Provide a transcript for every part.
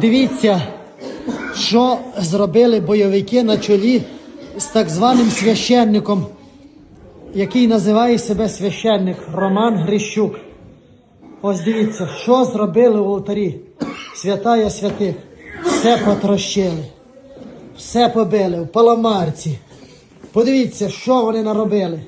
Дивіться, що зробили бойовики на чолі з так званим священником, який називає себе священник Роман Грищук. Ось дивіться, що зробили в алтарі. Святая святих. Все потрощили, все побили в паламарці. Подивіться, що вони наробили.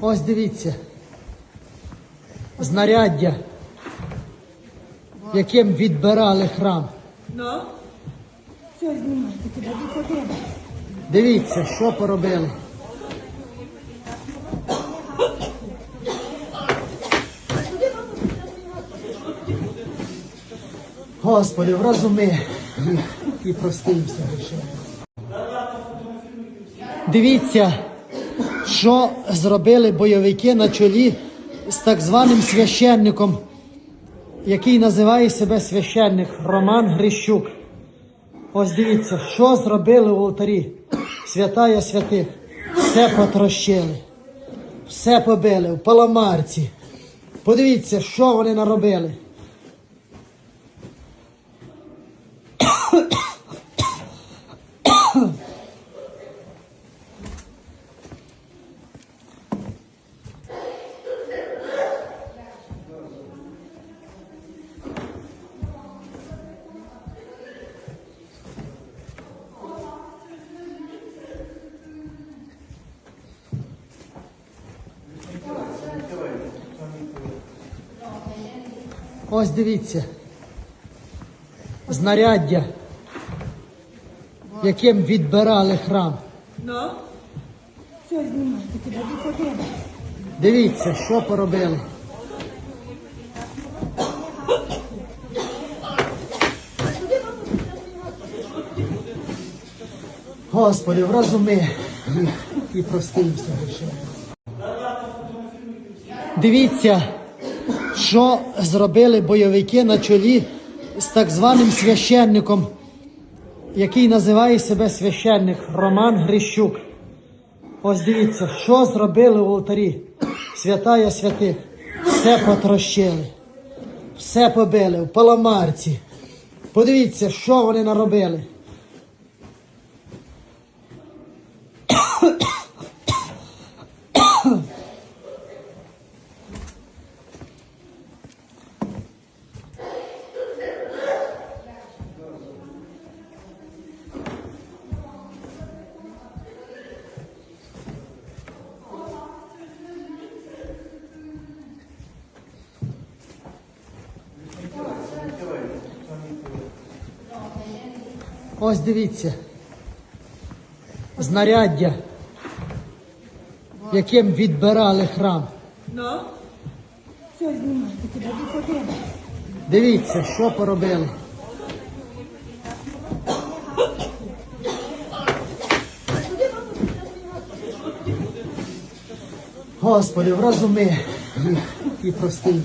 Ось дивіться. Знаряддя, яким відбирали храм. Ну? Все, знімайте, куди ви. Дивіться, що поробили. Господи, вразуми і прости їм. Дивіться, що зробили бойовики на чолі з так званим священником, який називає себе священник Роман Грищук. Ось дивіться, що зробили в алтарі. Святая святих. Все потрощили, все побили в паламарці. Подивіться, що вони наробили. Ось дивіться. Знаряддя, яким відбирали храм. Ну? Все, знімайте. Дивіться, що поробили. Господи, вразуми їх і прости їм все. Дивіться, що зробили бойовики на чолі з так званим священником, який називає себе священник Роман Грищук. Ось дивіться, що зробили в алтарі. Святая святих. Все потрощили, все побили в паламарці. Подивіться, що вони наробили. Ось дивіться. Знаряддя, яким відбирали храм. Ну? Все, знімайте, куди ви ходили. Дивіться, що поробили. Господи, вразуми їх і прости їм.